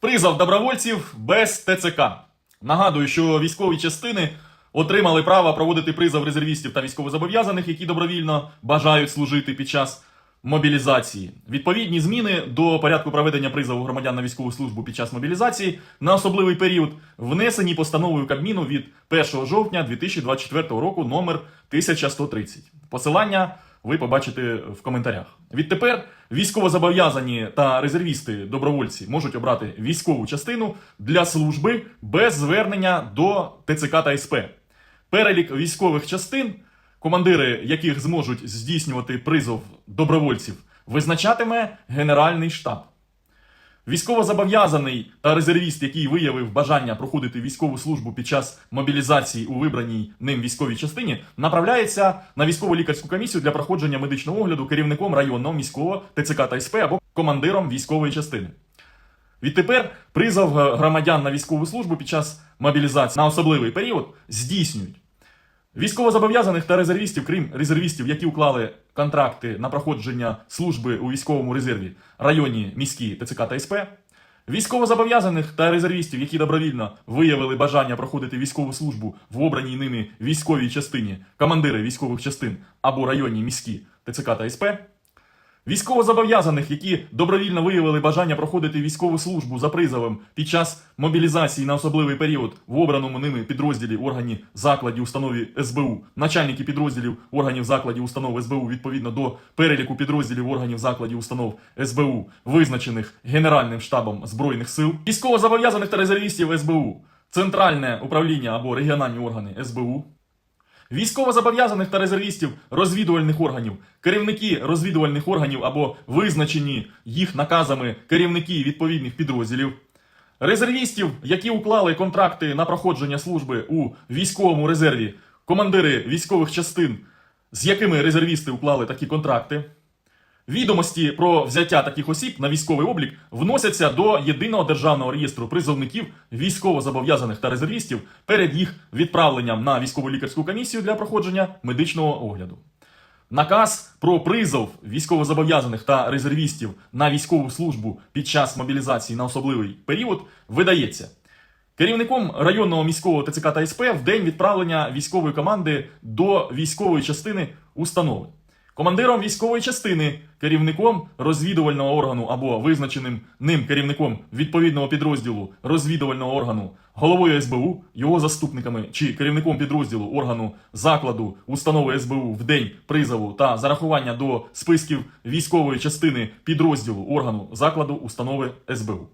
Призов добровольців без ТЦК. Нагадую, що військові частини отримали право проводити призов резервістів та військовозобов'язаних, які добровільно бажають служити під час мобілізації. Відповідні зміни до порядку проведення призову громадян на військову службу під час мобілізації на особливий період внесені постановою Кабміну від 1 жовтня 2024 року номер 1130. Посилання ви побачите в коментарях. Відтепер військовозобов'язані та резервісти добровольці можуть обрати військову частину для служби без звернення до ТЦК та СП. Перелік військових частин, командири яких зможуть здійснювати призов добровольців, визначатиме Генеральний штаб. Військовозобов'язаний та резервіст, який виявив бажання проходити військову службу під час мобілізації у вибраній ним військовій частині, направляється на військово лікарську комісію для проходження медичного огляду керівником районного міського ТЦК та СП або командиром військової частини. Відтепер призов е, громадян на військову службу під час мобілізації на особливий період здійснюють Військовозобов'язаних та резервістів, крім резервістів, які уклали контракти на проходження служби у військовому резерві, районі міські ТЦК та СП, військовозобов'язаних та резервістів, які добровільно виявили бажання проходити військову службу в обраній ними військовій частині, командири військових частин або районні міські ТЦК та СП, Військовозобов'язаних, які добровільно виявили бажання проходити військову службу за призовом під час мобілізації на особливий період в обраному ними підрозділі органі закладі установі СБУ, начальники підрозділів органів закладів установ СБУ відповідно до переліку підрозділів органів закладів установ СБУ, визначених Генеральним штабом Збройних сил, військовозобов'язаних та резервістів СБУ, Центральне управління або регіональні органи СБУ. Військовозобов'язаних та резервістів розвідувальних органів, керівники розвідувальних органів або визначені їх наказами керівники відповідних підрозділів, резервістів, які уклали контракти на проходження служби у військовому резерві, командири військових частин, з якими резервісти уклали такі контракти. Відомості про взяття таких осіб на військовий облік вносяться до єдиного державного реєстру призовників військовозобов'язаних та резервістів перед їх відправленням на військову лікарську комісію для проходження медичного огляду. Наказ про призов військовозобов'язаних та резервістів на військову службу під час мобілізації на особливий період видається керівником районного міського ТЦК та СП в день відправлення військової команди до військової частини установи. Командиром військової частини, керівником розвідувального органу або визначеним ним керівником відповідного підрозділу розвідувального органу, головою СБУ, його заступниками чи керівником підрозділу органу закладу установи СБУ в день призову та зарахування до списків військової частини підрозділу органу закладу установи СБУ.